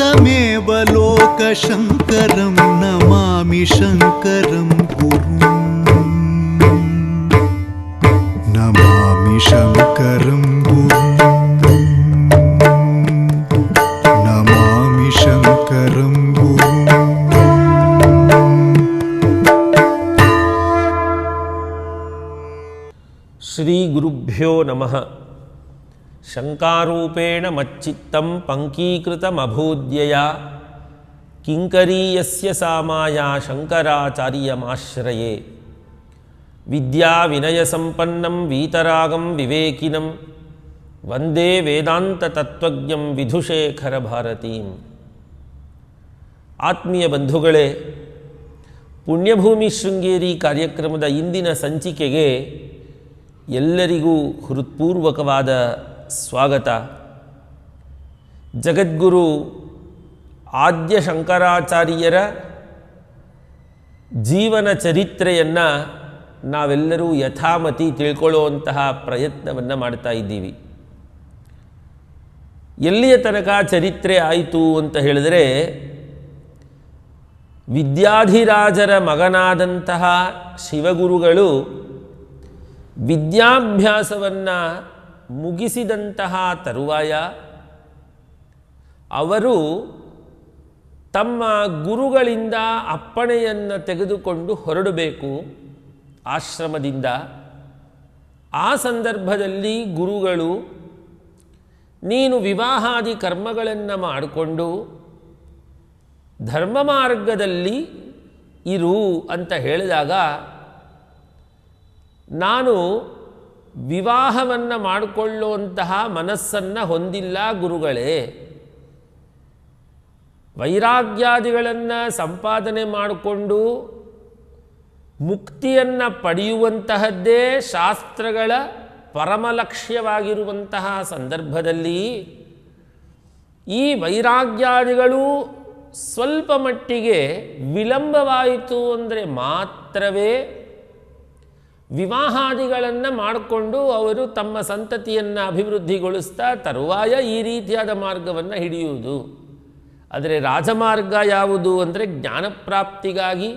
तमेव लोकशङ्करं नमामि शङ्करं गुरुम्। नमामि शङ्करं नमामि शङ्करं गुरुम्। ಶ್ರೀ ಗುರುಭ್ಯೋ ನಮಃ ಶಂಕಾರೂಪೇಣ ಮಚ್ಚಿತ್ತಂ ಪಂಕೀಕೃತಮಭೂದ್ಯಯ ಕಿಂಕರೀಯಸ್ಯ ಸಾಮಾಯ ಶಂಕರಾಚಾರ್ಯಮಾಶ್ರಯೇ ವಿದ್ಯಾ ವಿನಯ ಸಂಪನ್ನಂ ವೀತರಾಗಂ ವಿವೇಕಿನಂ ವಂದೇ ವೇದಾಂತ ತತ್ವಜ್ಞಂ ವಿಧುಶೇಖರ ಭಾರತೀಂ ಆತ್ಮೀಯ ಬಂಧುಗಳೇ ಪುಣ್ಯಭೂಮಿ ಶೃಂಗೇರಿ ಕಾರ್ಯಕ್ರಮದ ಇಂದಿನ ಸಂಚಿಕೆಗೆ ಎಲ್ಲರಿಗೂ ಹೃತ್ಪೂರ್ವಕವಾದ ಸ್ವಾಗತ. ಜಗದ್ಗುರು ಆದ್ಯ ಶಂಕರಾಚಾರ್ಯರ ಜೀವನ ಚರಿತ್ರೆಯನ್ನು ನಾವೆಲ್ಲರೂ ಯಥಾಮತಿ ತಿಳ್ಕೊಳ್ಳುವಂತಹ ಪ್ರಯತ್ನವನ್ನು ಮಾಡ್ತಾ ಇದ್ದೀವಿ. ಎಲ್ಲಿಯ ತನಕ ಚರಿತ್ರೆ ಆಯಿತು ಅಂತ ಹೇಳಿದರೆ, ವಿದ್ಯಾಧಿರಾಜರ ಮಗನಾದಂತಹ ಶಿವಗುರುಗಳು ವಿದ್ಯಾಭ್ಯಾಸವನ್ನು ಮುಗಿಸಿದಂತಹ ತರುವಾಯ ಅವರು ತಮ್ಮ ಗುರುಗಳಿಂದ ಅಪ್ಪಣೆಯನ್ನು ತೆಗೆದುಕೊಂಡು ಹೊರಡಬೇಕು ಆಶ್ರಮದಿಂದ. ಆ ಸಂದರ್ಭದಲ್ಲಿ ಗುರುಗಳು, ನೀನು ವಿವಾಹಾದಿ ಕರ್ಮಗಳನ್ನು ಮಾಡಿಕೊಂಡು ಧರ್ಮ ಮಾರ್ಗದಲ್ಲಿ ಇರು ಅಂತ ಹೇಳಿದಾಗ, ನಾನು ವಿವಾಹವನ್ನು ಮಾಡಿಕೊಳ್ಳುವಂತಹ ಮನಸ್ಸನ್ನು ಹೊಂದಿಲ್ಲ ಗುರುಗಳೇ. ವೈರಾಗ್ಯಾದಿಗಳನ್ನು ಸಂಪಾದನೆ ಮಾಡಿಕೊಂಡು ಮುಕ್ತಿಯನ್ನು ಪಡೆಯುವಂತಹದ್ದೇ ಶಾಸ್ತ್ರಗಳ ಪರಮ ಲಕ್ಷ್ಯವಾಗಿರುವಂತಹ ಸಂದರ್ಭದಲ್ಲಿ ಈ ವೈರಾಗ್ಯಾದಿಗಳು ಸ್ವಲ್ಪ ಮಟ್ಟಿಗೆ ವಿಳಂಬವಾಯಿತು ಅಂದರೆ ಮಾತ್ರವೇ ವಿವಾಹಾದಿಗಳನ್ನು ಮಾಡಿಕೊಂಡು ಅವರು ತಮ್ಮ ಸಂತತಿಯನ್ನು ಅಭಿವೃದ್ಧಿಗೊಳಿಸ್ತಾ ತರುವಾಯ ಈ ರೀತಿಯಾದ ಮಾರ್ಗವನ್ನು ಹಿಡಿಯುವುದು. ಆದರೆ ರಾಜಮಾರ್ಗ ಯಾವುದು ಅಂದರೆ ಜ್ಞಾನಪ್ರಾಪ್ತಿಗಾಗಿ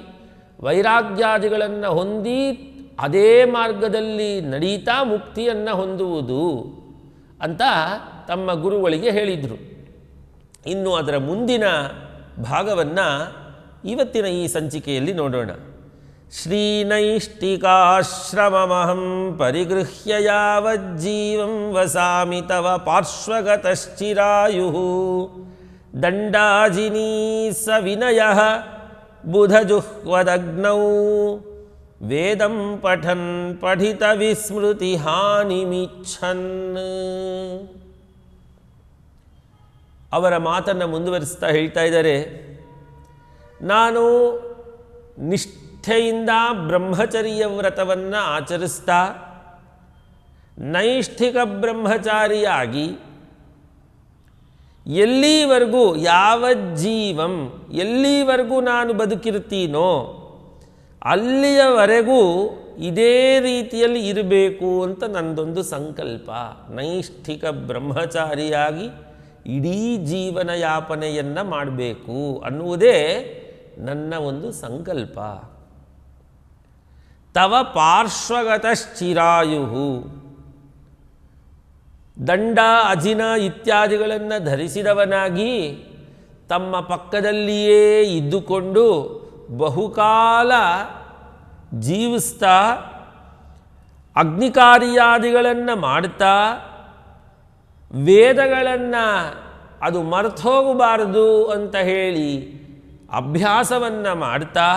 ವೈರಾಗ್ಯಾದಿಗಳನ್ನು ಹೊಂದಿ ಅದೇ ಮಾರ್ಗದಲ್ಲಿ ನಡೀತಾ ಮುಕ್ತಿಯನ್ನು ಹೊಂದುವುದು ಅಂತ ತಮ್ಮ ಗುರುಗಳಿಗೆ ಹೇಳಿದರು. ಇನ್ನು ಅದರ ಮುಂದಿನ ಭಾಗವನ್ನು ಇವತ್ತಿನ ಈ ಸಂಚಿಕೆಯಲ್ಲಿ ನೋಡೋಣ. ಶ್ರೀನೈಷ್ಟಿಕಾಶ್ರಮಮಹಂ ಪರಿಗೃಹ್ಯ ಯಾವಜ್ಜೀವಂ ವಸಾಮಿ ತವ ಪಾರ್ಶ್ವಗತಶ್ಚಿರಾಯು ದಂಡಾಜಿನೀ ಸ ವಿನಯ ಬುಧಜುಹ್ವದಗ್ನೌ ವೇದಂ ಪಠನ್ ಪಠಿತ ವಿಸ್ಮೃತಿ ಹಾನಿಮಿಚ್ಛನ್ ಅವರ ಮಾತನ್ನು ಮುಂದುವರಿಸ್ತಾ ಹೇಳ್ತಾ ಇದ್ದಾರೆ ನಾನು ನಿಷ್ಠೆಯಿಂದ ಬ್ರಹ್ಮಚರ್ಯ ವ್ರತವನ್ನು ಆಚರಿಸ್ತಾ ನೈಷ್ಠಿಕ ಬ್ರಹ್ಮಚಾರಿಯಾಗಿ ಎಲ್ಲಿವರೆಗೂ ಯಾವ ಜೀವಂ, ಎಲ್ಲಿವರೆಗೂ ನಾನು ಬದುಕಿರ್ತೀನೋ ಅಲ್ಲಿಯವರೆಗೂ ಇದೇ ರೀತಿಯಲ್ಲಿ ಇರಬೇಕು ಅಂತ ನನ್ನದೊಂದು ಸಂಕಲ್ಪ. ನೈಷ್ಠಿಕ ಬ್ರಹ್ಮಚಾರಿಯಾಗಿ ಇಡೀ ಜೀವನ ಯಾಪನೆಯನ್ನು ಮಾಡಬೇಕು ಅನ್ನುವುದೇ ನನ್ನ ಒಂದು ಸಂಕಲ್ಪ. ತವ ಪಾರ್ಶ್ವಗತಶ್ಚಿರಾಯು ದಂಡ, ಅಜಿನ ಇತ್ಯಾದಿಗಳನ್ನು ಧರಿಸಿದವನಾಗಿ ತಮ್ಮ ಪಕ್ಕದಲ್ಲಿಯೇ ಇದ್ದುಕೊಂಡು ಬಹುಕಾಲ ಜೀವಿಸ್ತಾ ಅಗ್ನಿಕಾರ್ಯಾದಿಗಳನ್ನು ಮಾಡ್ತಾ ವೇದಗಳನ್ನು ಅದು ಮರ್ತೋಗಬಾರದು ಅಂತ ಹೇಳಿ ಅಭ್ಯಾಸವನ್ನು ಮಾಡ್ತಾ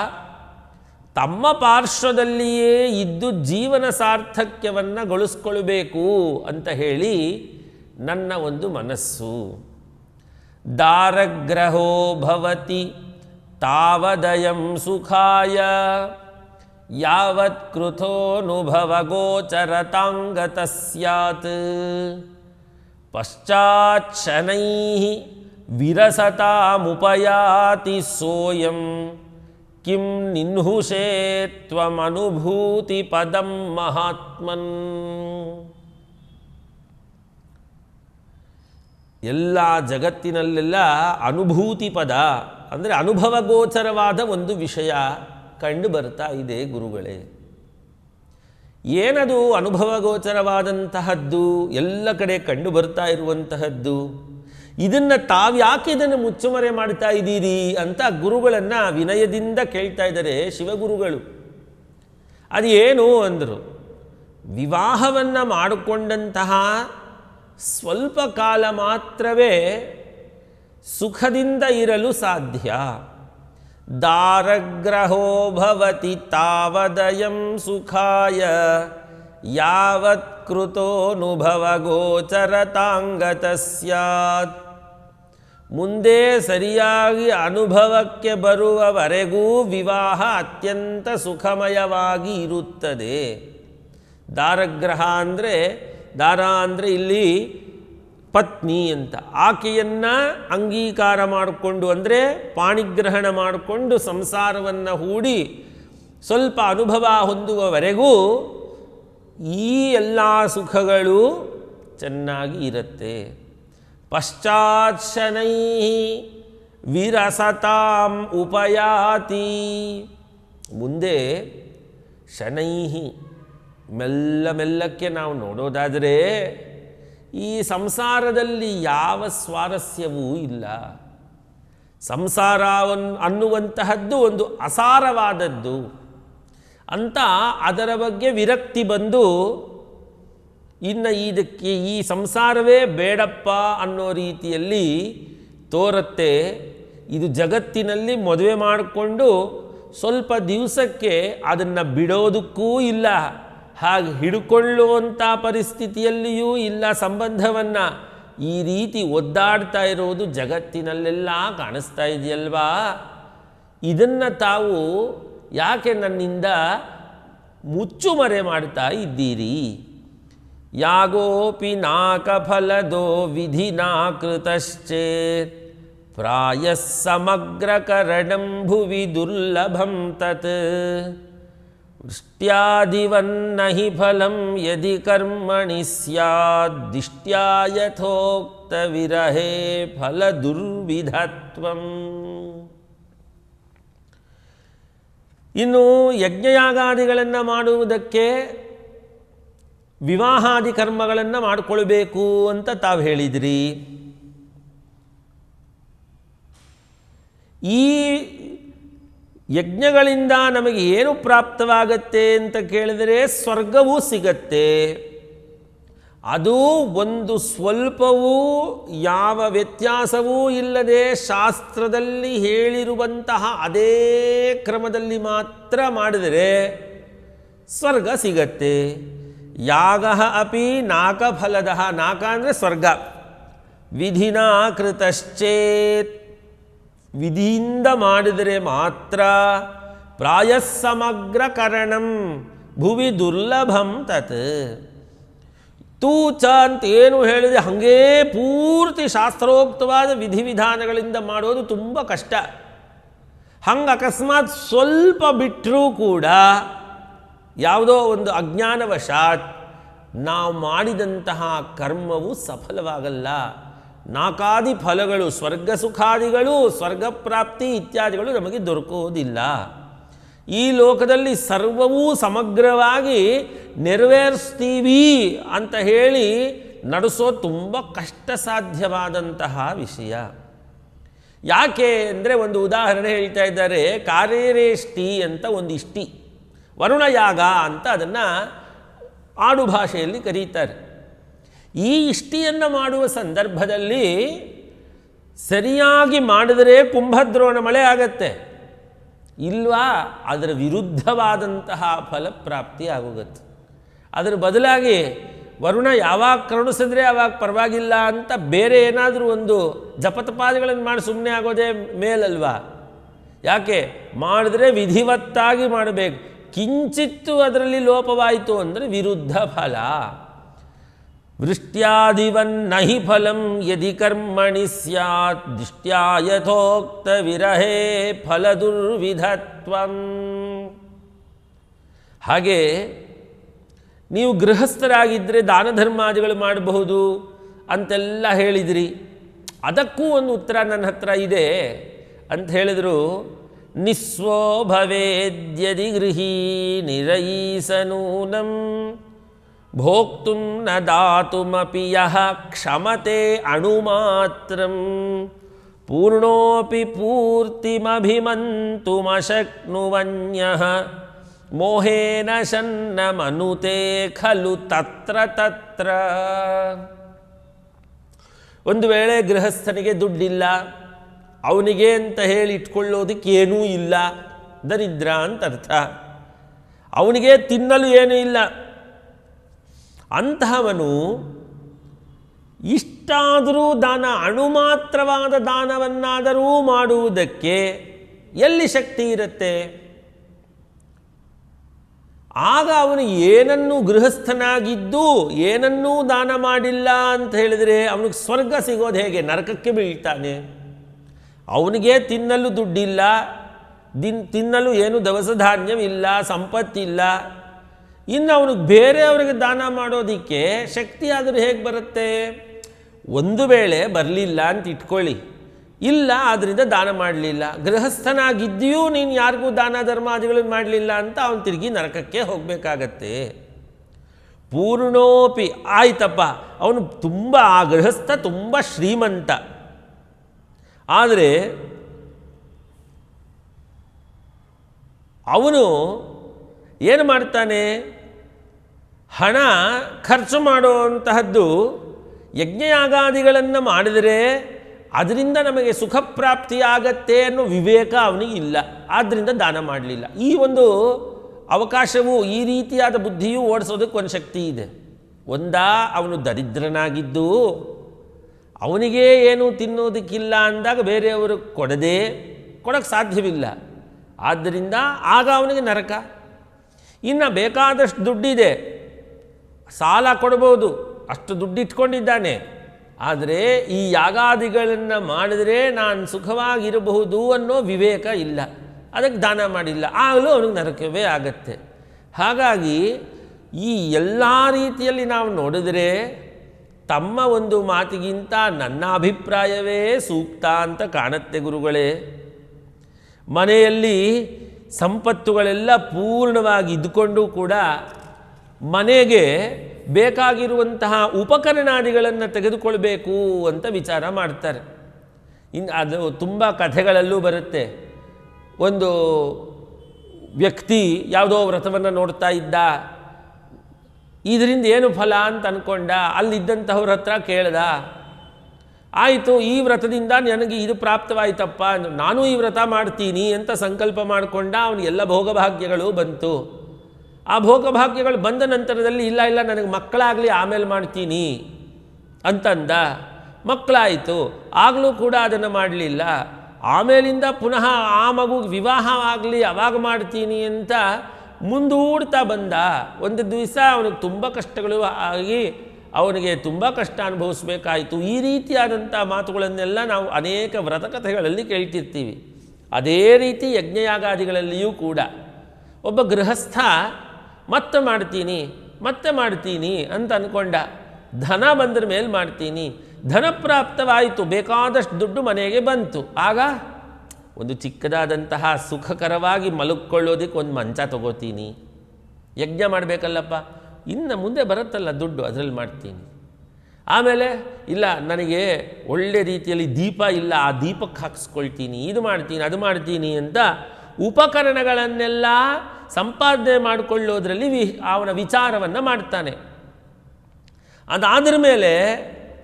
ತಮ್ಮ ಪಾರ್ಶ್ವದಲ್ಲಿಯೇ ಇದ್ದು ಜೀವನ ಸಾರ್ಥಕ್ಯವನ್ನು ಗೊಳಿಸ್ಕೊಳ್ಬೇಕು ಅಂತ ಹೇಳಿ ನನ್ನ ಒಂದು ಮನಸ್ಸು. ದಾರಗ್ರಹೋ ಭವತಿ ತಾವದಯಂ ಸುಖಾಯ. ಯಾವತ್ ಕೃಥೋನುಭವ ಗೋಚರತಾಂಗತ ಸ್ಯಾತ್ ಪಶ್ಚಾಚ್ಛನೈ ವಿರಸತಾಮುಪಯಾತಿ ಸೋಯಂ. ಕಿಂ ನಿನ್ಹುಸೇ ತ್ವಮನುಭೂತಿ ಪದಂ ಮಹಾತ್ಮನ್ ಎಲ್ಲ ಜಗತ್ತಿನಲ್ಲೆಲ್ಲ ಅನುಭೂತಿ ಪದ ಅಂದರೆ ಅನುಭವಗೋಚರವಾದ ಒಂದು ವಿಷಯ ಕಂಡು ಬರ್ತಾ ಇದೆ ಗುರುಗಳೇ. ಏನದು ಅನುಭವಗೋಚರವಾದಂತಹದ್ದು? ಎಲ್ಲ ಕಡೆ ಕಂಡು ಬರ್ತಾ ಇರುವಂತಹದ್ದು? ಇದನ್ನು ತಾವ್ಯಾಕೆ ಇದನ್ನು ಮುಚ್ಚುಮರೆ ಮಾಡ್ತಾ ಇದ್ದೀರಿ ಅಂತ ಗುರುಗಳನ್ನು ವಿನಯದಿಂದ ಕೇಳ್ತಾ ಇದ್ದಾರೆ ಶಿವಗುರುಗಳು. ಅದು ಏನು ಅಂದರು, ವಿವಾಹವನ್ನು ಮಾಡಿಕೊಂಡಂತಹ ಸ್ವಲ್ಪ ಕಾಲ ಮಾತ್ರವೇ ಸುಖದಿಂದ ಇರಲು ಸಾಧ್ಯ. ದಾರಗ್ರಹೋಭವತಿ ತಾವದಯಂ ಸುಖಾಯ, ಯಾವತ್ ಕೃತೋನುಭವ ಗೋಚರತಾಂಗತ ಸ್ಯಾತ್ ಮುಂದೆ ಸರಿಯಾಗಿ ಅನುಭವಕ್ಕೆ ಬರುವವರೆಗೂ ವಿವಾಹ ಅತ್ಯಂತ ಸುಖಮಯವಾಗಿ ಇರುತ್ತದೆ. ದಾರಗ್ರಹ ಅಂದರೆ, ದಾರ ಅಂದರೆ ಇಲ್ಲಿ ಪತ್ನಿ ಅಂತ. ಆಕೆಯನ್ನು ಅಂಗೀಕಾರ ಮಾಡಿಕೊಂಡು ಅಂದರೆ ಪಾಣಿಗ್ರಹಣ ಮಾಡಿಕೊಂಡು ಸಂಸಾರವನ್ನು ಹೂಡಿ ಸ್ವಲ್ಪ ಅನುಭವ ಹೊಂದುವವರೆಗೂ ಈ ಎಲ್ಲ ಸುಖಗಳು ಚೆನ್ನಾಗಿ ಇರುತ್ತೆ. ಪಶ್ಚಾತ್ ಶನೈ ವಿರಸತಾಂ ಉಪಯಾತಿ. ಮುಂದೆ ಶನೈಹಿ ಮೆಲ್ಲ ಮೆಲ್ಲಕ್ಕೆ ನಾವು ನೋಡೋದಾದರೆ ಈ ಸಂಸಾರದಲ್ಲಿ ಯಾವ ಸ್ವಾರಸ್ಯವೂ ಇಲ್ಲ. ಸಂಸಾರವನ್ನು ಅನ್ನುವಂತಹದ್ದು ಒಂದು ಅಸಾರವಾದದ್ದು. ಅಂತ ಅದರ ಬಗ್ಗೆ ವಿರಕ್ತಿ ಬಂದು ಇನ್ನು ಇದಕ್ಕೆ ಈ ಸಂಸಾರವೇ ಬೇಡಪ್ಪ ಅನ್ನೋ ರೀತಿಯಲ್ಲಿ ತೋರುತ್ತೆ. ಇದು ಜಗತ್ತಿನಲ್ಲಿ ಮದುವೆ ಮಾಡಿಕೊಂಡು ಸ್ವಲ್ಪ ದಿವಸಕ್ಕೆ ಅದನ್ನು ಬಿಡೋದಕ್ಕೂ ಇಲ್ಲ. ಹಾಗೆ ಹಿಡ್ಕೊಳ್ಳುವಂಥ ಪರಿಸ್ಥಿತಿಯಲ್ಲಿಯೂ ಇಲ್ಲ ಸಂಬಂಧವನ್ನು. ಈ ರೀತಿ ಒದ್ದಾಡ್ತಾ ಇರೋದು ಜಗತ್ತಿನಲ್ಲೆಲ್ಲ ಕಾಣಿಸ್ತಾ ಇದೆಯಲ್ವಾ? ಇದನ್ನು ತಾವು ಯಾಕೆ ನನ್ನಿಂದ ಮುಚ್ಚುಮರೆ ಮಾಡ್ತಾ ಇದ್ದೀರಿ? ಯಾಗೋಪಿ ನಾಕಫಲದೋ ವಿಧಿನಾ ಕೃತಶ್ಚೇತ್ ಪ್ರಾಯ ಸಮಗ್ರಕರಣಂ ಭುವಿ ದುರ್ಲಭಂ ತತ್ ವೃಷ್ಟ್ಯಾದಿವನ್ನ ಹಿ ಫಲಂ ಯದಿ ಕರ್ಮಣಿ ಸ್ಯಾದ್ದಿಷ್ಟ್ಯಾ ಯಥೋಕ್ತ ವಿರಹೇ ಫಲ ದುರ್ವಿಧತ್ವಂ ಇನ್ನು ಯಜ್ಞಯಾಗಾದಿಗಳನ್ನು ಮಾಡುವುದಕ್ಕೆ ವಿವಾಹಾದಿ ಕರ್ಮಗಳನ್ನು ಮಾಡಿಕೊಳ್ಬೇಕು ಅಂತ ತಾವು ಹೇಳಿದಿರಿ. ಈ ಯಜ್ಞಗಳಿಂದ ನಮಗೆ ಏನು ಪ್ರಾಪ್ತವಾಗತ್ತೆ ಅಂತ ಕೇಳಿದರೆ ಸ್ವರ್ಗವೂ ಸಿಗತ್ತೆ. ಅದು ಒಂದು ಸ್ವಲ್ಪವೂ ಯಾವ ವ್ಯತ್ಯಾಸವೂ ಇಲ್ಲದೆ ಶಾಸ್ತ್ರದಲ್ಲಿ ಹೇಳಿರುವಂತಹ ಅದೇ ಕ್ರಮದಲ್ಲಿ ಮಾತ್ರ ಮಾಡಿದರೆ ಸ್ವರ್ಗ ಸಿಗತ್ತೆ. ಯಾಗ ಅಪಿ ನಾಕಫಲದ, ನಾಕ ಅಂದರೆ ಸ್ವರ್ಗ. ವಿಧಿನಾ ಕೃತಶ್ಚೇತ್. ವಿಧಿಯಿಂದ ಮಾಡಿದರೆ ಮಾತ್ರ ಪ್ರಾಯಸ್ಸಮಗ್ರ ಕರಣಂ ಭುವಿ ದುರ್ಲಭಂ ತತ್. ತೂಚ ಅಂತ ಏನು ಹೇಳಿದೆ, ಹಾಗೇ ಪೂರ್ತಿ ಶಾಸ್ತ್ರೋಕ್ತವಾದ ವಿಧಿವಿಧಾನಗಳಿಂದ ಮಾಡೋದು ತುಂಬ ಕಷ್ಟ. ಹಂಗೆ ಅಕಸ್ಮಾತ್ ಸ್ವಲ್ಪ ಬಿಟ್ಟರೂ ಕೂಡ ಯಾವುದೋ ಒಂದು ಅಜ್ಞಾನವಶಾತ್ ನಾವು ಮಾಡಿದಂತಹ ಕರ್ಮವು ಸಫಲವಾಗಲ್ಲ. ನಾಕಾದಿ ಫಲಗಳು, ಸ್ವರ್ಗ ಸುಖಾದಿಗಳು ಸ್ವರ್ಗಪ್ರಾಪ್ತಿ ಇತ್ಯಾದಿಗಳು ನಮಗೆ ದೊರಕುವುದಿಲ್ಲ ಈ ಲೋಕದಲ್ಲಿ ಸರ್ವವೂ ಸಮಗ್ರವಾಗಿ ನೆರವೇರಿಸ್ತೀವಿ ಅಂತ ಹೇಳಿ ನಡೆಸೋ ತುಂಬ ಕಷ್ಟ ಸಾಧ್ಯವಾದಂತಹ ವಿಷಯ. ಯಾಕೆ ಅಂದರೆ ಒಂದು ಉದಾಹರಣೆ ಹೇಳ್ತಾ ಇದ್ದಾರೆ ಕಾರೇರೇಷ್ಟಿ ಅಂತ ಒಂದು ಇಷ್ಟಿ ವರುಣಯಾಗ ಅಂತ ಅದನ್ನು ಆಡು ಭಾಷೆಯಲ್ಲಿ ಕರೀತಾರೆ. ಈ ಇಷ್ಟಿಯನ್ನು ಮಾಡುವ ಸಂದರ್ಭದಲ್ಲಿ ಸರಿಯಾಗಿ ಮಾಡಿದರೆ ಕುಂಭದ್ರೋಣ ಮಳೆ ಆಗತ್ತೆ. ಇಲ್ವಾ? ಅದರ ವಿರುದ್ಧವಾದಂತಹ ಫಲಪ್ರಾಪ್ತಿ ಆಗೋಗುತ್ತೆ. ಅದರ ಬದಲಾಗಿ ವರುಣ ಯಾವಾಗ ಕರುಣಿಸಿದ್ರೆ ಆವಾಗ ಪರವಾಗಿಲ್ಲ ಅಂತ ಬೇರೆ ಏನಾದರೂ ಒಂದು ಜಪತಪಾದಿಗಳನ್ನು ಮಾಡಿ ಸುಮ್ಮನೆ ಆಗೋದೇ ಮೇಲಲ್ವಾ? ಯಾಕೆ? ಮಾಡಿದ್ರೆ ವಿಧಿವತ್ತಾಗಿ ಮಾಡಬೇಕು. ಕಿಂಚಿತ್ತು ಅದರಲ್ಲಿ ಲೋಪವಾಯಿತು ಅಂದರೆ ವಿರುದ್ಧ ಫಲ. ವೃಷ್ಟ್ಯಾದಿವನ್ನಹಿ ಫಲಂ ಯದಿ ಕರ್ಮಣಿ ಸ್ಯಾತ್ ದೃಷ್ಟ್ಯಾ ಯಥೋಕ್ತ ವಿರಹೇ ಫಲ ದುರ್ವಿಧತ್ವಂ ಹಾಗೆ ನೀವು ಗೃಹಸ್ಥರಾಗಿದ್ದರೆ ದಾನ ಧರ್ಮಾದಿಗಳು ಮಾಡಬಹುದು ಅಂತೆಲ್ಲ ಹೇಳಿದಿರಿ. ಅದಕ್ಕೂ ಒಂದು ಉತ್ತರ ನನ್ನ ಹತ್ರ ಇದೆ ಅಂತ ಹೇಳಿದರು. ನಿಸ್ವೋ ಭವೇದ್ಯದಿ ಗೃಹೀ ನಿರಯೀಸನೂನಂ ಭೋಕ್ತು ನ ದಾತುಮಪಿ ಯಃ ಕ್ಷಮತೆ ಅಣುಮಾತ್ರಂ ಪೂರ್ಣೋಪಿ ಪೂರ್ತಿಮಭಿಮಂತುಮಶಕ್ನುವನ್ಯಃ ಮೋಹೇನ ಶನ್ನ ಮನುತೆ ಖಲು ತತ್ರ ತತ್ರ ಒಂದು ವೇಳೆ ಗೃಹಸ್ಥನಿಗೆ ದುಡ್ಡಿಲ್ಲ ಅವನಿಗೆ ಅಂತ ಹೇಳಿ ಇಟ್ಕೊಳ್ಳೋದಕ್ಕೆ ಏನೂ ಇಲ್ಲ. ದರಿದ್ರ ಅಂತ ಅರ್ಥ. ಅವನಿಗೆ ತಿನ್ನಲು ಏನೂ ಇಲ್ಲ. ಅಂತಹವನು ಇಷ್ಟಾದರೂ ದಾನ, ಅಣುಮಾತ್ರವಾದ ದಾನವನ್ನಾದರೂ ಮಾಡುವುದಕ್ಕೆ ಎಲ್ಲಿ ಶಕ್ತಿ ಇರುತ್ತೆ? ಆಗ ಅವನು ಏನನ್ನೂ ಗೃಹಸ್ಥನಾಗಿದ್ದು, ಏನನ್ನೂ ದಾನ ಮಾಡಿಲ್ಲ ಅಂತ ಹೇಳಿದರೆ ಅವನಿಗೆ ಸ್ವರ್ಗ ಸಿಗೋದು ಹೇಗೆ? ನರಕಕ್ಕೆ ಬೀಳ್ತಾನೆ. ಅವನಿಗೆ ತಿನ್ನಲು ದುಡ್ಡಿಲ್ಲ, ದಿನ್ ತಿನ್ನಲು ಏನು ದವಸ ಧಾನ್ಯವಿಲ್ಲ, ಸಂಪತ್ತಿಲ್ಲ. ಇನ್ನು ಅವನಿಗೆ ಬೇರೆಯವರಿಗೆ ದಾನ ಮಾಡೋದಕ್ಕೆ ಶಕ್ತಿ ಆದರೂ ಹೇಗೆ ಬರುತ್ತೆ? ಒಂದು ವೇಳೆ ಬರಲಿಲ್ಲ ಅಂತ ಇಟ್ಕೊಳ್ಳಿ. ಇಲ್ಲ ಆದ್ದರಿಂದ ದಾನ ಮಾಡಲಿಲ್ಲ. ಗೃಹಸ್ಥನಾಗಿದ್ದೀಯೂ ನೀನು ಯಾರಿಗೂ ದಾನ ಧರ್ಮಾದಿಗಳನ್ನು ಮಾಡಲಿಲ್ಲ ಅಂತ ಅವನು ತಿರುಗಿ ನರಕಕ್ಕೆ ಹೋಗಬೇಕಾಗತ್ತೆ. ಪೂರ್ಣೋಪಿ ಆಯ್ತಪ್ಪ. ಅವನು ತುಂಬ, ಆ ಗೃಹಸ್ಥ ತುಂಬ ಶ್ರೀಮಂತ. ಆದರೆ ಅವನು ಏನು ಮಾಡ್ತಾನೆ? ಹಣ ಖರ್ಚು ಮಾಡುವಂತಹದ್ದು ಯಜ್ಞಯಾಗಾದಿಗಳನ್ನು ಮಾಡಿದರೆ ಅದರಿಂದ ನಮಗೆ ಸುಖ ಪ್ರಾಪ್ತಿಯಾಗತ್ತೆ ಅನ್ನೋ ವಿವೇಕ ಅವನಿಗೆ ಇಲ್ಲ. ಆದ್ದರಿಂದ ದಾನ ಮಾಡಲಿಲ್ಲ. ಈ ಒಂದು ಅವಕಾಶವು ಈ ರೀತಿಯಾದ ಬುದ್ಧಿಯೂ ಓಡಿಸೋದಕ್ಕೆ ಒಂದು ಶಕ್ತಿ ಇದೆ. ಒಂದಾ ಅವನು ದರಿದ್ರನಾಗಿದ್ದು ಅವನಿಗೆ ಏನೂ ತಿನ್ನೋದಕ್ಕಿಲ್ಲ ಅಂದಾಗ ಬೇರೆಯವರು ಕೊಡದೇ ಕೊಡೋಕ್ಕೆ ಸಾಧ್ಯವಿಲ್ಲ. ಆದ್ದರಿಂದ ಆಗ ಅವನಿಗೆ ನರಕ. ಇನ್ನು ಬೇಕಾದಷ್ಟು ದುಡ್ಡಿದೆ. ಸಾಲ ಕೊಡ್ಬೋದು. ಅಷ್ಟು ದುಡ್ಡು ಇಟ್ಕೊಂಡಿದ್ದಾನೆ ಆದರೆ ಈ ಯಾಗಾದಿಗಳನ್ನು ಮಾಡಿದರೆ ನಾನು ಸುಖವಾಗಿರಬಹುದು ಅನ್ನೋ ವಿವೇಕ ಇಲ್ಲ. ಅದಕ್ಕೆ ದಾನ ಮಾಡಿಲ್ಲ. ಆಗಲೂ ಅವನಿಗೆ ನರಕವೇ ಆಗತ್ತೆ. ಹಾಗಾಗಿ ಈ ಎಲ್ಲ ರೀತಿಯಲ್ಲಿ ನಾವು ನೋಡಿದರೆ ತಮ್ಮ ಒಂದು ಮಾತಿಗಿಂತ ನನ್ನ ಅಭಿಪ್ರಾಯವೇ ಸೂಕ್ತ ಅಂತ ಕಾಣತ್ತೆ ಗುರುಗಳೇ. ಮನೆಯಲ್ಲಿ ಸಂಪತ್ತುಗಳೆಲ್ಲ ಪೂರ್ಣವಾಗಿ ಇದ್ದುಕೊಂಡು ಕೂಡ ಮನೆಗೆ ಬೇಕಾಗಿರುವಂತಹ ಉಪಕರಣಾದಿಗಳನ್ನು ತೆಗೆದುಕೊಳ್ಬೇಕು ಅಂತ ವಿಚಾರ ಮಾಡ್ತಾರೆ. ಇನ್ನು ಅದು ತುಂಬ ಕಥೆಗಳಲ್ಲೂ ಬರುತ್ತೆ. ಒಂದು ವ್ಯಕ್ತಿ ಯಾವುದೋ ವ್ರತವನ್ನು ನೋಡ್ತಾ ಇದ್ದ ಇದರಿಂದ ಏನು ಫಲ ಅಂತ ಅಂದ್ಕೊಂಡ ಅಲ್ಲಿದ್ದಂಥವ್ರ ಹತ್ರ ಕೇಳ್ದ. ಆಯಿತು, ಈ ವ್ರತದಿಂದ ನನಗೆ ಇದು ಪ್ರಾಪ್ತವಾಯಿತಪ್ಪ ನಾನು ಈ ವ್ರತ ಮಾಡ್ತೀನಿ ಅಂತ ಸಂಕಲ್ಪ ಮಾಡಿಕೊಂಡ ಅವನಿಗೆಲ್ಲ ಭೋಗಭಾಗ್ಯಗಳು ಬಂತು. ಆ ಭೋಗಭಾಗ್ಯಗಳು ಬಂದ ನಂತರದಲ್ಲಿ ಇಲ್ಲ ಇಲ್ಲ, ನನಗೆ ಮಕ್ಕಳಾಗಲಿ ಆಮೇಲೆ ಮಾಡ್ತೀನಿ ಅಂತಂದ. ಮಕ್ಕಳಾಯಿತು, ಆಗಲೂ ಕೂಡ ಅದನ್ನು ಮಾಡಲಿಲ್ಲ. ಆಮೇಲಿಂದ ಪುನಃ ಆ ಮಗುಗೆ ವಿವಾಹ ಆಗಲಿ, ಅವಾಗ ಮಾಡ್ತೀನಿ ಅಂತ ಮುಂದೂಡ್ತಾ ಬಂದ. ಒಂದು ದಿವಸ ಅವನಿಗೆ ತುಂಬ ಕಷ್ಟಗಳು ಆಗಿ ಅವನಿಗೆ ತುಂಬ ಕಷ್ಟ ಅನುಭವಿಸಬೇಕಾಯಿತು. ಈ ರೀತಿಯಾದಂಥ ಮಾತುಗಳನ್ನೆಲ್ಲ ನಾವು ಅನೇಕ ವ್ರತಕಥೆಗಳಲ್ಲಿ ಕೇಳ್ತಿರ್ತೀವಿ. ಅದೇ ರೀತಿ ಯಜ್ಞಯಾಗಾದಿಗಳಲ್ಲಿಯೂ ಕೂಡ. ಒಬ್ಬ ಗೃಹಸ್ಥ, ಮತ್ತೆ ಮಾಡ್ತೀನಿ ಮತ್ತೆ ಮಾಡ್ತೀನಿ ಅಂತ ಅಂದ್ಕೊಂಡ ಧನ ಬಂದ್ರ ಮೇಲೆ ಮಾಡ್ತೀನಿ. ಧನ ಪ್ರಾಪ್ತವಾಯಿತು. ಬೇಕಾದಷ್ಟು ದುಡ್ಡು ಮನೆಗೆ ಬಂತು. ಆಗ ಒಂದು ಚಿಕ್ಕದಾದಂತಹ ಸುಖಕರವಾಗಿ ಮಲಗಿಕೊಳ್ಳೋದಕ್ಕೆ ಒಂದು ಮಂಚ ತಗೋತೀನಿ. ಯಜ್ಞ ಮಾಡಬೇಕಲ್ಲಪ್ಪ. ಇನ್ನು ಮುಂದೆ ಬರುತ್ತಲ್ಲ ದುಡ್ಡು, ಅದರಲ್ಲಿ ಮಾಡ್ತೀನಿ. ಆಮೇಲೆ, ಇಲ್ಲ, ನನಗೆ ಒಳ್ಳೆ ರೀತಿಯಲ್ಲಿ ದೀಪ ಇಲ್ಲ, ಆ ದೀಪಕ್ಕೆ ಹಾಕಿಸ್ಕೊಳ್ತೀನಿ, ಇದು ಮಾಡ್ತೀನಿ, ಅದು ಮಾಡ್ತೀನಿ ಅಂತ ಉಪಕರಣಗಳನ್ನೆಲ್ಲ ಸಂಪಾದನೆ ಮಾಡಿಕೊಳ್ಳೋದ್ರಲ್ಲಿ ವಿ, ಅವನ ವಿಚಾರವನ್ನು ಮಾಡ್ತಾನೆ. ಅದಾದ್ರ ಮೇಲೆ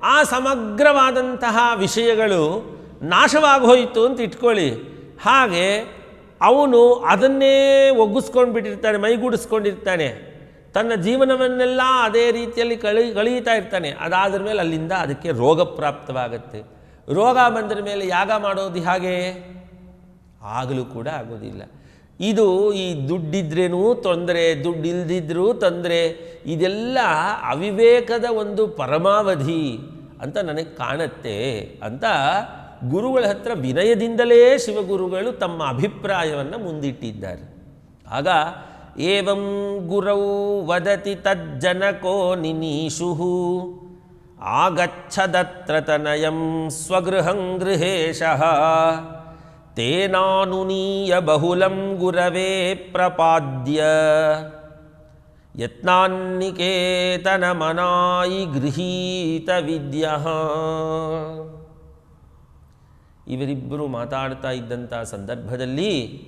ಆ ಸಮಗ್ರವಾದಂತಹ ವಿಷಯಗಳು ನಾಶವಾಗಿ ಹೋಯಿತು ಅಂತ ಇಟ್ಕೊಳ್ಳಿ. ಹಾಗೆ ಅವನು ಅದನ್ನೇ ಒಗ್ಗಿಸ್ಕೊಂಡು ಬಿಟ್ಟಿರ್ತಾನೆ ಮೈಗೂಡಿಸ್ಕೊಂಡಿರ್ತಾನೆ. ತನ್ನ ಜೀವನವನ್ನೆಲ್ಲ ಅದೇ ರೀತಿಯಲ್ಲಿ ಕಳಿ, ಕಳೀತಾ ಇರ್ತಾನೆ. ಅದಾದ್ರ ಮೇಲೆ ಅಲ್ಲಿಂದ ಅದಕ್ಕೆ ರೋಗ ಪ್ರಾಪ್ತವಾಗುತ್ತೆ. ರೋಗ ಬಂದ್ರ ಮೇಲೆ ಯಾಗ ಮಾಡೋದು ಹಾಗೆ? ಆಗಲೂ ಕೂಡ ಆಗೋದಿಲ್ಲ. ಇದು ಈ ದುಡ್ಡಿದ್ರೇನೂ ತೊಂದರೆ ದುಡ್ಡು ಇಲ್ದಿದ್ರೂ ತೊಂದರೆ, ಇದೆಲ್ಲ ಅವಿವೇಕದ ಒಂದು ಪರಮಾವಧಿ ಅಂತ ನನಗೆ ಕಾಣುತ್ತೆ ಅಂತ ಗುರುಗಳ ಹತ್ರ ವಿನಯದಿಂದಲೇ ಶಿವಗುರುಗಳು ತಮ್ಮ ಅಭಿಪ್ರಾಯವನ್ನು ಮುಂದಿಟ್ಟಿದ್ದಾರೆ. ಆಗ ಏವಂ ಗುರೌ ವದತಿ ತಜ್ಜನಕೋ ನಿನೀಷು ಆಗಚ್ಚದತ್ರ ತನಯಂ ಸ್ವಗೃಹಂ ಗೃಹೇಶಃ ತೇನಾನುನೀಯ ಬಹುಲಂ ಗುರವೇ ಪ್ರಪಾದ್ಯ. ಯತ್ನಾನ್ನಿಕೇತನ ಮನಾಯಿ ಗೃಹೀತ ವಿದ್ಯ. ಇವರಿಬ್ಬರು ಮಾತಾಡ್ತಾ ಇದ್ದಂಥ ಸಂದರ್ಭದಲ್ಲಿ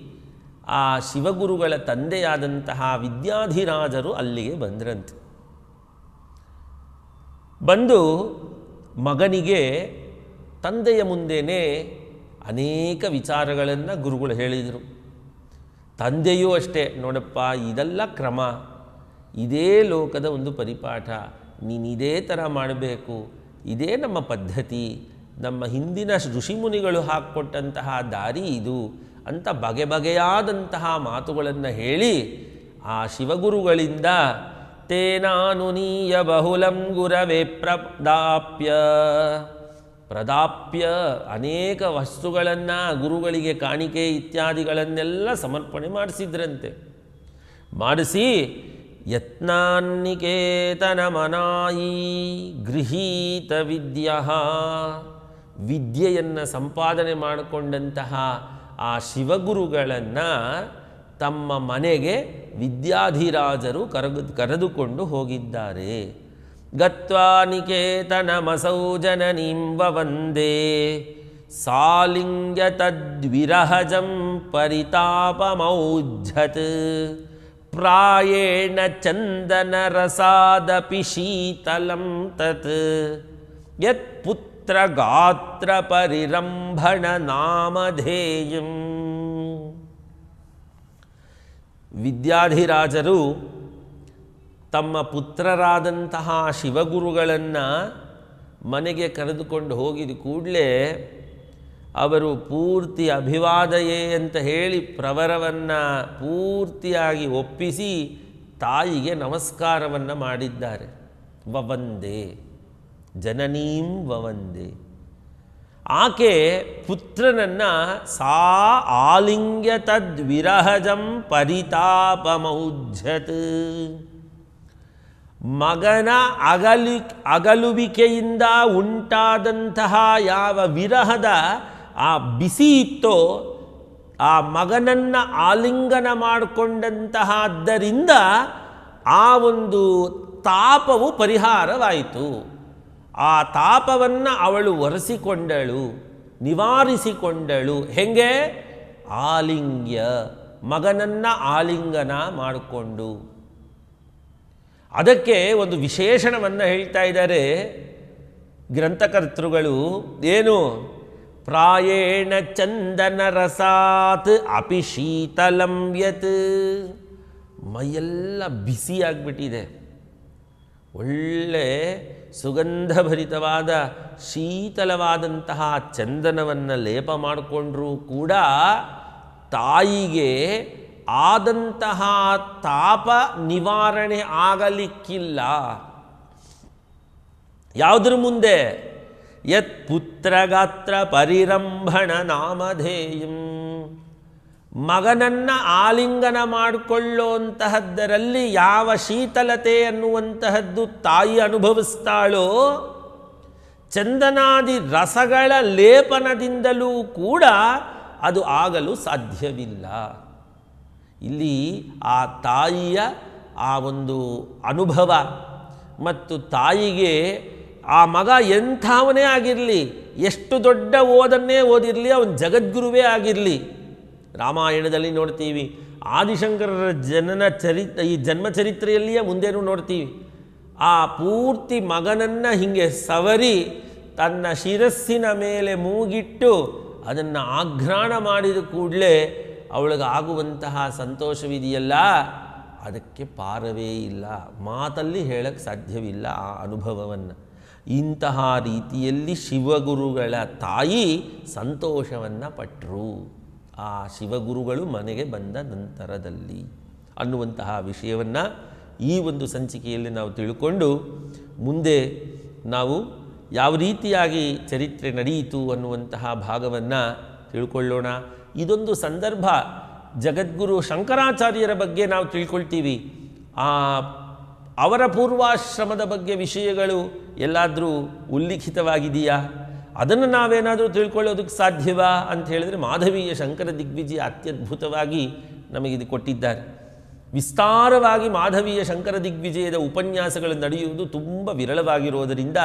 ಆ ಶಿವಗುರುಗಳ ತಂದೆಯಾದಂತಹ ವಿದ್ಯಾಧಿರಾಜರು ಅಲ್ಲಿಗೆ ಬಂದ್ರಂತೆ. ಬಂದು ಮಗನಿಗೆ ತಂದೆಯ ಮುಂದೆನೇ ಅನೇಕ ವಿಚಾರಗಳನ್ನು ಗುರುಗಳು ಹೇಳಿದರು. ತಂದೆಯೂ ಅಷ್ಟೇ, ನೋಡಪ್ಪ, ಇದೆಲ್ಲ ಕ್ರಮ, ಇದೇ ಲೋಕದ ಒಂದು ಪರಿಪಾಠ, ನೀನು ಇದೇ ಥರ ಮಾಡಬೇಕು, ಇದೇ ನಮ್ಮ ಪದ್ಧತಿ ನಮ್ಮ ಹಿಂದಿನ ಋಷಿಮುನಿಗಳು ಹಾಕ್ಕೊಟ್ಟಂತಹ ದಾರಿ ಇದು ಅಂತ ಬಗೆ ಬಗೆಯಾದಂತಹ ಮಾತುಗಳನ್ನು ಹೇಳಿ ಆ ಶಿವಗುರುಗಳಿಂದ ತೇನಾನುನೀಯ ಬಹುಲಂ ಗುರವೇ ಪ್ರದಾಪ್ಯ. ಪ್ರದಾಪ್ಯ ಅನೇಕ ವಸ್ತುಗಳನ್ನು ಗುರುಗಳಿಗೆ ಕಾಣಿಕೆ ಇತ್ಯಾದಿಗಳನ್ನೆಲ್ಲ ಸಮರ್ಪಣೆ ಮಾಡಿಸಿದ್ರಂತೆ. ಮಾಡಿಸಿ ಯತ್ನಾನ್ನಿಕೇತನ ಮನಾಯಿ ಗೃಹೀತ ವಿದ್ಯ ವಿದ್ಯೆಯನ್ನು ಸಂಪಾದನೆ ಮಾಡಿಕೊಂಡಂತಹ ಆ ಶಿವಗುರುಗಳನ್ನು ತಮ್ಮ ಮನೆಗೆ ವಿದ್ಯಾಧಿರಾಜರು ಕರೆದು ಕರೆದುಕೊಂಡು ಹೋಗಿದ್ದಾರೆ. ಗತ್ವಾ ನಿಕೇತನಮಸೌ ಜನನೀಂಬ ವಂದೇ ಸಾಲಿಂಗ್ಯ ತದ್ವಿರಹಜಂ ಪರಿತಾಪಮೌಜ್ಜತ್ ಪ್ರಾಯೇಣ ಚಂದನರಸಾದಪಿ ಶೀತಲಂ ತತ್. ಯತ್ ಗಾತ್ರ ಪರಿರಂಭಣ ನಾಮಧೇಯಂ. ವಿದ್ಯಾಧಿರಾಜರು ತಮ್ಮ ಪುತ್ರರಾದಂತಹ ಶಿವಗುರುಗಳನ್ನು ಮನೆಗೆ ಕರೆದುಕೊಂಡು ಹೋಗಿದ ಕೂಡಲೇ ಅವರು ಪೂರ್ತಿ ಅಭಿವಾದಯೇ ಅಂತ ಹೇಳಿ ಪ್ರವರವನ್ನು ಪೂರ್ತಿಯಾಗಿ ಒಪ್ಪಿಸಿ ತಾಯಿಗೆ ನಮಸ್ಕಾರವನ್ನು ಮಾಡಿದ್ದಾರೆ. ವವಂದೆ ಜನನೀಂ ವವಂದೆ. ಆಕೆ ಪುತ್ರನನ್ನು ಸಾ ಆಲಿಂಗ್ಯ ತದ್ವಿರಹಜಂ ಪರಿತಾಪಮೌಜ್ಜತ್ ಮಗನ ಅಗಲಿ ಅಗಲುವಿಕೆಯಿಂದ ಉಂಟಾದಂತಹ ಯಾವ ವಿರಹದ ಆ ಬಿಸಿ ಇತ್ತೋ ಆ ಮಗನನ್ನು ಆಲಿಂಗನ ಮಾಡಿಕೊಂಡಂತಹದ್ದರಿಂದ ಆ ಒಂದು ತಾಪವು ಪರಿಹಾರವಾಯಿತು. ಆ ತಾಪವನ್ನು ಅವಳು ಒರೆಸಿಕೊಂಡಳು, ನಿವಾರಿಸಿಕೊಂಡಳು. ಹೆಂಗೆ? ಆಲಿಂಗ್ಯ. ಮಗನನ್ನು ಆಲಿಂಗನ ಮಾಡಿಕೊಂಡು. ಅದಕ್ಕೆ ಒಂದು ವಿಶೇಷಣವನ್ನು ಹೇಳ್ತಾ ಇದ್ದಾರೆ ಗ್ರಂಥಕರ್ತೃಗಳು. ಏನು? ಪ್ರಾಯೇಣ ಚಂದನ ರಸಾತ್ ಅಪಿ ಶೀತಲಂ ಯತ್. ಮೈಯೆಲ್ಲ ಬಿಸಿಯಾಗ್ಬಿಟ್ಟಿದೆ ಒಳ್ಳೆ ಸುಗಂಧಭರಿತವಾದ, ಶೀತಲವಾದಂತಹ ಚಂದನವನ್ನು ಲೇಪ ಮಾಡಿಕೊಂಡ್ರೂ ಕೂಡ ತಾಯಿಗೆ ಆದಂತಹ ತಾಪ ನಿವಾರಣೆ ಆಗಲಿಕ್ಕಿಲ್ಲ. ಯಾವುದ್ರ ಮುಂದೆ ಯತ್ ಪುತ್ರಗಾತ್ರ ಪರಿರಂಭಣ ನಾಮಧೇಯಂ. ಮಗನನ್ನು ಆಲಿಂಗನ ಮಾಡಿಕೊಳ್ಳುವಂತಹದ್ದರಲ್ಲಿ ಯಾವ ಶೀತಲತೆ ಅನ್ನುವಂತಹದ್ದು ತಾಯಿ ಅನುಭವಿಸ್ತಾಳೋ, ಚಂದನಾದಿ ರಸಗಳ ಲೇಪನದಿಂದಲೂ ಕೂಡ ಅದು ಆಗಲು ಸಾಧ್ಯವಿಲ್ಲ. ಇಲ್ಲಿ ಆ ತಾಯಿಯ ಆ ಒಂದು ಅನುಭವ ಮತ್ತು ತಾಯಿಗೆ ಆ ಮಗ ಎಂಥವನೇ ಆಗಿರಲಿ, ಎಷ್ಟು ದೊಡ್ಡ ಓದನ್ನೇ ಓದಿರಲಿ, ಅವನು ಜಗದ್ಗುರುವೇ ಆಗಿರಲಿ ರಾಮಾಯಣದಲ್ಲಿ ನೋಡ್ತೀವಿ. ಆದಿಶಂಕರರ ಜನನ ಚರಿತ್, ಈ ಜನ್ಮ ಚರಿತ್ರೆಯಲ್ಲಿಯೇ ಮುಂದೇನೂ ನೋಡ್ತೀವಿ. ಆ ಪೂರ್ತಿ ಮಗನನ್ನು ಹೀಗೆ ಸವರಿ ತನ್ನ ಶಿರಸ್ಸಿನ ಮೇಲೆ ಮೂಗಿಟ್ಟು ಅದನ್ನು ಆಘ್ರಾಣ ಮಾಡಿದ ಕೂಡಲೇ ಅವಳಿಗೆ ಆಗುವಂತಹ ಸಂತೋಷವಿದೆಯಲ್ಲ? ಅದಕ್ಕೆ ಪಾರವೇ ಇಲ್ಲ. ಮಾತಲ್ಲಿ ಹೇಳಕ್ಕೆ ಸಾಧ್ಯವಿಲ್ಲ ಆ ಅನುಭವವನ್ನು. ಇಂತಹ ರೀತಿಯಲ್ಲಿ ಶಿವಗುರುಗಳ ತಾಯಿ ಸಂತೋಷವನ್ನು ಪಟ್ಟರು ಆ ಶಿವಗುರುಗಳು ಮನೆಗೆ ಬಂದ ನಂತರದಲ್ಲಿ ಅನ್ನುವಂತಹ ವಿಷಯವನ್ನು ಈ ಒಂದು ಸಂಚಿಕೆಯಲ್ಲಿ ನಾವು ತಿಳ್ಕೊಂಡು ಮುಂದೆ ನಾವು ಯಾವ ರೀತಿಯಾಗಿ ಚರಿತ್ರೆ ನಡೆಯಿತು ಅನ್ನುವಂತಹ ಭಾಗವನ್ನು ತಿಳ್ಕೊಳ್ಳೋಣ. ಇದೊಂದು ಸಂದರ್ಭ ಜಗದ್ಗುರು ಶಂಕರಾಚಾರ್ಯರ ಬಗ್ಗೆ ನಾವು ತಿಳ್ಕೊಳ್ತೀವಿ. ಆ ಅವರ ಪೂರ್ವಾಶ್ರಮದ ಬಗ್ಗೆ ವಿಷಯಗಳು ಎಲ್ಲಾದರೂ ಉಲ್ಲಿಖಿತವಾಗಿದೆಯಾ? ಅದನ್ನು ನಾವೇನಾದರೂ ತಿಳ್ಕೊಳ್ಳೋದಕ್ಕೆ ಸಾಧ್ಯವಾ ಅಂತ ಹೇಳಿದರೆ ಮಾಧವೀಯ ಶಂಕರ ದಿಗ್ವಿಜಯ ಅತ್ಯದ್ಭುತವಾಗಿ ನಮಗಿದು ಕೊಟ್ಟಿದ್ದಾರೆ. ವಿಸ್ತಾರವಾಗಿ ಮಾಧವೀಯ ಶಂಕರ ದಿಗ್ವಿಜಯದ ಉಪನ್ಯಾಸಗಳು ನಡೆಯುವುದು ತುಂಬ ವಿರಳವಾಗಿರುವುದರಿಂದ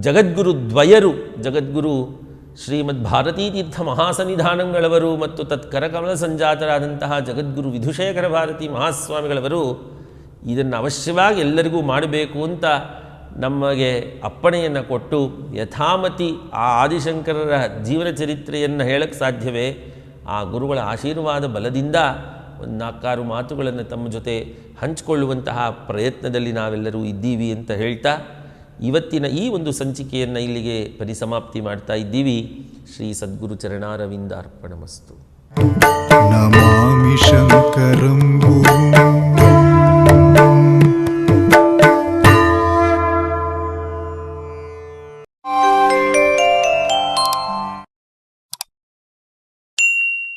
ಜಗದ್ಗುರು ದ್ವಯರು, ಜಗದ್ಗುರು ಶ್ರೀಮದ್ ಭಾರತೀ ತೀರ್ಥ ಮಹಾಸನ್ನಿಧಾನಗಳವರು ಮತ್ತು ತತ್ಕರಕಮಲ ಸಂಜಾತರಾದಂತಹ ಜಗದ್ಗುರು ವಿಧುಶೇಖರ ಭಾರತಿ ಮಹಾಸ್ವಾಮಿಗಳವರು ಇದನ್ನು ಅವಶ್ಯವಾಗಿ ಎಲ್ಲರಿಗೂ ಮಾಡಬೇಕು ಅಂತ ನಮಗೆ ಅಪ್ಪಣೆಯನ್ನು ಕೊಟ್ಟು ಯಥಾಮತಿ ಆ ಆದಿಶಂಕರರ ಜೀವನ ಚರಿತ್ರೆಯನ್ನು ಹೇಳಕ್ಕೆ ಸಾಧ್ಯವೇ? ಆ ಗುರುಗಳ ಆಶೀರ್ವಾದ ಬಲದಿಂದ ಒಂದು ನಾಲ್ಕಾರು ಮಾತುಗಳನ್ನು ತಮ್ಮ ಜೊತೆ ಹಂಚಿಕೊಳ್ಳುವಂತಹ ಪ್ರಯತ್ನದಲ್ಲಿ ನಾವೆಲ್ಲರೂ ಇದ್ದೀವಿ ಅಂತ ಹೇಳ್ತಾ ಇವತ್ತಿನ ಈ ಒಂದು ಸಂಚಿಕೆಯನ್ನು ಇಲ್ಲಿಗೆ ಪರಿಸಮಾಪ್ತಿ ಮಾಡ್ತಾ ಇದ್ದೀವಿ. ಶ್ರೀ ಸದ್ಗುರು ಚರಣಾರವಿಂದ ಅರ್ಪಣಮಸ್ತು ನಮಾಮಿ ಶಂಕರಂ